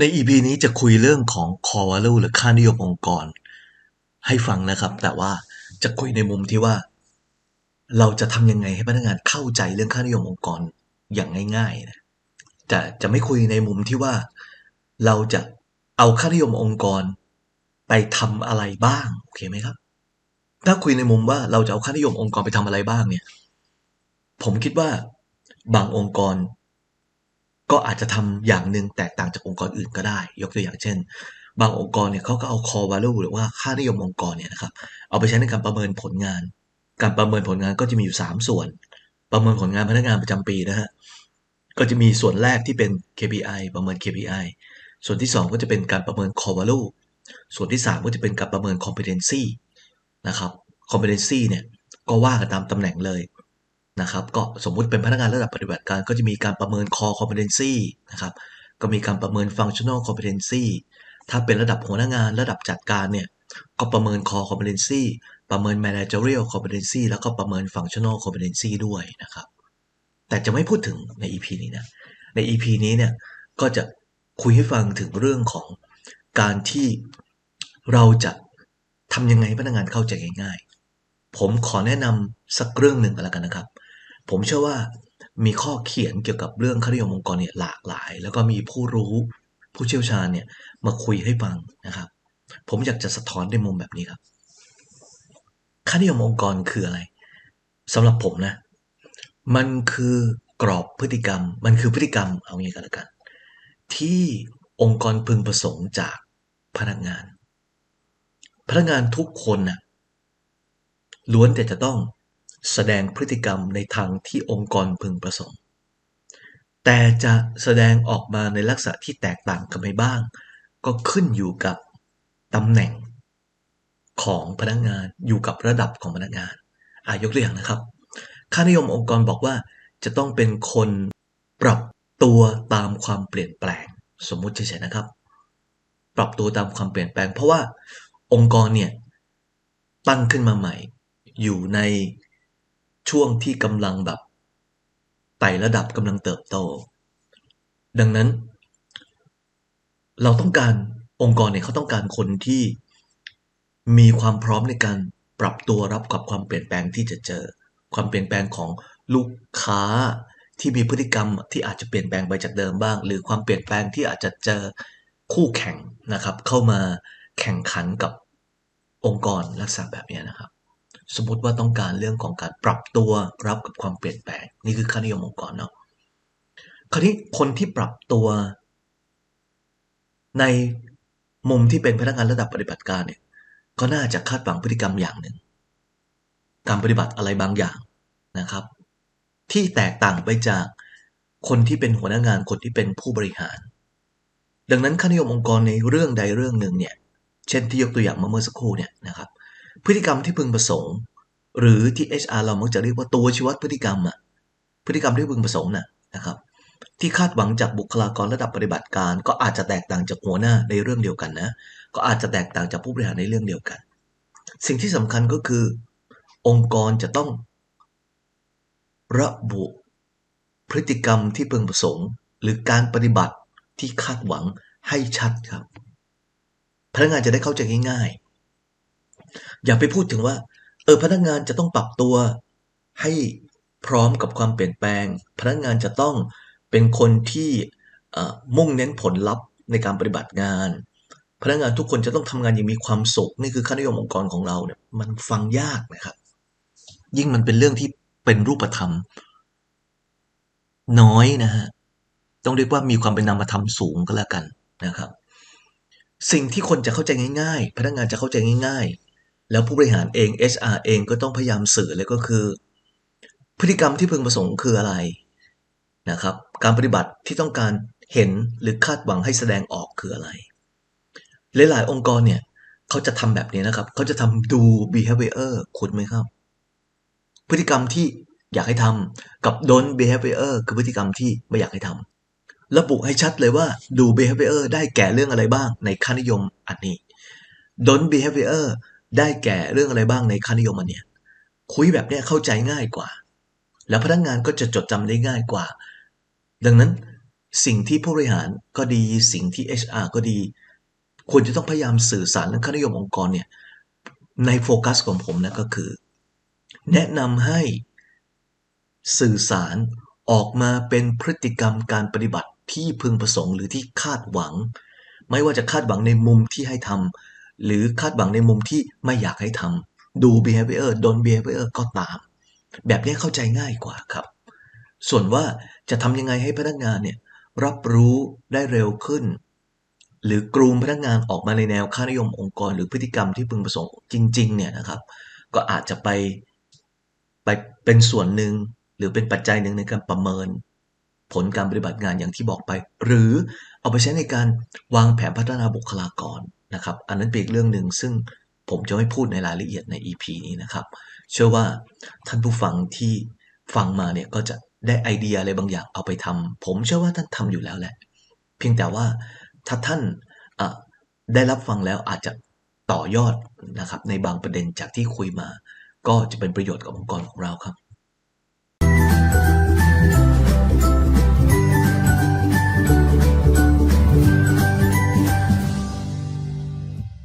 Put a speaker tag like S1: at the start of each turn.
S1: ใน EP นี้จะคุยเรื่องของ core value หรือค่านิยมองค์กร ให้ฟังนะครับ แต่ว่าจะคุยในมุมที่ว่า เราจะทำยังไงให้พนักงานเข้าใจเรื่องค่านิยมองค์กรอย่างง่ายๆนะจะจะไม่คุยในมุมที่ว่า เราจะเอาค่านิยมองค์กร ไปทำอะไรบ้างโอเคไหมครับ ถ้าคุยในมุมว่าเราจะเอาค่านิยมองค์กรไปทำอะไรบ้างเนี่ย ผมคิดว่าบางองค์กร ก็อาจจะทำอย่างหนึ่งแตกต่างจากองค์กรอื่นก็ได้ ยกตัวอย่างเช่น บางองค์กรเนี่ยเขาก็เอา core value หรือว่าค่านิยมองค์กรเนี่ยนะครับเอาไปใช้ในการประเมินผลงาน การประเมินผลงานก็จะมีอยู่ 3 ส่วน ประเมินผลงานพนักงานประจำปีนะฮะก็จะมีส่วนแรกที่เป็น KPI ประเมิน KPI ส่วนที่ 2 ก็จะเป็นการประเมิน core value ส่วนที่ 3 ก็จะเป็นการประเมิน competency นะครับ competency เนี่ยก็ว่ากันตามตำแหน่งเลย นะครับก็สมมุติเป็นพนักงานระดับปฏิบัติการก็จะมีการประเมิน core competency นะครับก็มีการประเมิน functional competency ถ้าเป็นระดับหัวหน้างานระดับจัดการเนี่ยก็ประเมิน core competency ประเมิน managerial competency แล้วก็ประเมิน functional competency ด้วยนะครับ แต่จะไม่พูดถึงใน EP นี้นะ ใน EP นี้เนี่ยก็จะคุยให้ฟังถึงเรื่องของการที่เราจะทำยังไงพนักงานเข้าใจง่ายๆ ผมขอแนะนำสักเรื่องหนึ่งก็แล้วกันนะครับ ผมเชื่อว่ามีข้อเขียนเกี่ยวกับเรื่องค่านิยมองค์กรเนี่ยหลากหลาย แล้วก็มีผู้รู้ผู้เชี่ยวชาญเนี่ยมาคุยให้ฟังนะครับ ผมอยากจะสะท้อนในมุมแบบนี้ครับค่านิยมองค์กรคืออะไรสำหรับผมนะ มันคือกรอบพฤติกรรม มันคือพฤติกรรมเอางี้กันล้วกัน ที่องค์กรพึงประสงค์จากพนักงาน พนักงานทุกคนนะ่ะล้วนแต่จะต้อง แสดงพฤติกรรมในทางที่องค์กรพึงประสงค์ แต่จะแสดงออกมาในลักษณะที่แตกต่างกันไปบ้าง ก็ขึ้นอยู่กับตำแหน่งของพนักงานอยู่กับระดับของพนักงานอายกตัวอย่างนะครับ ค่านิยมองค์กรบอกว่าจะต้องเป็นคนปรับตัวตามความเปลี่ยนแปลง สมมุติเฉยๆนะครับ ปรับตัวตามความเปลี่ยนแปลง เพราะว่าองค์กรเนี่ยตั้งขึ้นมาใหม่ อยู่ใน ช่วงที่กำลังแบบไต่ระดับกำลังเติบโต ดังนั้น เราต้องการองค์กรเนี่ยเขาต้องการคนที่มีความพร้อมในการปรับตัวรับกับความเปลี่ยนแปลงที่จะเจอ ความเปลี่ยนแปลงของลูกค้าที่มีพฤติกรรมที่อาจจะเปลี่ยนแปลงไปจากเดิมบ้าง หรือความเปลี่ยนแปลงที่อาจจะเจอคู่แข่งนะครับ เข้ามาแข่งขันกับองค์กรลักษณะแบบนี้นะครับ สมมติว่าต้องการเรื่องของการปรับตัวรับกับความเปลี่ยนแปลง นี่คือค่านิยมองค์กรเนาะคราวนี้คนที่ปรับตัว ในมุมที่เป็นพนักงานระดับปฏิบัติการเนี่ยก็น่าจะคาดหวังพฤติกรรมอย่างหนึ่ง การปฏิบัติอะไรบางอย่างนะครับ ที่แตกต่างไปจากคนที่เป็นหัวหน้างานคนที่เป็นผู้บริหาร ดังนั้นค่านิยมองค์กรในเรื่องใดเรื่องหนึ่งเนี่ยเช่นที่ยกตัวอย่างมาเมื่อสักครู่เนี่ยนะครับ พฤติกรรมที่พึงประสงค์ หรือที่ HR เรามักจะเรียกว่าตัวชี้วัดพฤติกรรมอะพฤติกรรมที่พึงประสงค์น่ะนะครับ ที่คาดหวังจากบุคลากรระดับปฏิบัติการ ก็อาจจะแตกต่างจากหัวหน้าในเรื่องเดียวกันนะ ก็อาจจะแตกต่างจากผู้บริหารในเรื่องเดียวกัน สิ่งที่สำคัญก็คือ องค์กรจะต้อง ระบุพฤติกรรมที่พึงประสงค์ หรือการปฏิบัติที่คาดหวังให้ชัดครับพนักงานจะได้เข้าใจง่าย อย่าไปพูดถึงว่า เออพนักงานจะต้องปรับตัวให้พร้อมกับความเปลี่ยนแปลง พนักงานจะต้องเป็นคนที่มุ่งเน้นผลลัพธ์ในการปฏิบัติงาน พนักงานทุกคนจะต้องทำงานอย่างมีความสุข นี่คือค่านิยมองค์กรของเราเนี่ยมันฟังยากนะครับ ยิ่งมันเป็นเรื่องที่เป็นรูปธรรม น้อยนะฮะต้องเรียกว่ามีความเป็นนามธรรมสูงก็แล้วกันนะครับ สิ่งที่คนจะเข้าใจง่าย ๆ พนักงานจะเข้าใจง่ายๆ แล้วผู้บริหารเอง HR เองก็ต้องพยายามสื่อเลยก็คือ พฤติกรรมที่พึงประสงค์คืออะไรนะครับ การปฏิบัติที่ต้องการเห็นหรือคาดหวังให้แสดงออกคืออะไร หลายๆ องค์กรเนี่ยเขาจะทำแบบนี้นะครับ เขาจะทำดู behavior คุณไหมครับ พฤติกรรมที่อยากให้ทำกับ don't behavior คือพฤติกรรมที่ไม่อยากให้ทำระบุให้ชัดเลยว่าดู behavior ได้แก่เรื่องอะไรบ้างในค่านิยมอันนี้ don't behavior ได้แก่เรื่องอะไรบ้างในค่านิยมอันเนี้ยคุยแบบเนี้ยเข้าใจง่ายกว่า แล้วพนักงงานก็จะจดจำได้ง่ายกว่า ดังนั้นสิ่งที่ผู้บริหารก็ดีสิ่งที่ HR ก็ดี ควรจะต้องพยายามสื่อสารเรื่องค่านิยมองค์กรเนี่ยในโฟกัสของผมนะก็คือ แนะนำให้สื่อสารออกมาเป็นพฤติกรรมการปฏิบัติที่พึงประสงค์หรือที่คาดหวัง ไม่ว่าจะคาดหวังในมุมที่ให้ทำ หรือคาดหวังในมุมที่ไม่อยากให้ทำดู behavior ดน behavior ก็ตาม แบบนี้เข้าใจง่ายกว่าครับ ส่วนว่าจะทำยังไงให้พนักงานเนี่ยรับรู้ได้เร็วขึ้น หรือกรูมพนักงานออกมาในแนวค่านิยมองค์กร หรือพฤติกรรมที่พึงประสงค์จริงๆเนี่ยนะครับ ก็อาจจะไปไปเป็นส่วนหนึ่งหรือเป็นปัจจัยหนึ่งในการประเมิน ผลการปฏิบัติงานอย่างที่บอกไป หรือเอาไปใช้ในการวางแผนพัฒนาบุคลากร นะครับ อันนั้นเป็นอีกเรื่องหนึ่งซึ่งผมจะไม่พูดในรายละเอียดใน EP นี้นะครับ เชื่อว่าท่านผู้ฟังที่ฟังมาเนี่ยก็จะได้ไอเดียอะไรบางอย่างเอาไปทำผมเชื่อว่าท่านทำอยู่แล้วแหละ เพียงแต่ว่าถ้าท่านได้รับฟังแล้วอาจจะต่อยอดนะครับในบางประเด็นจากที่คุยมา ก็จะเป็นประโยชน์กับองค์กรของเราครับ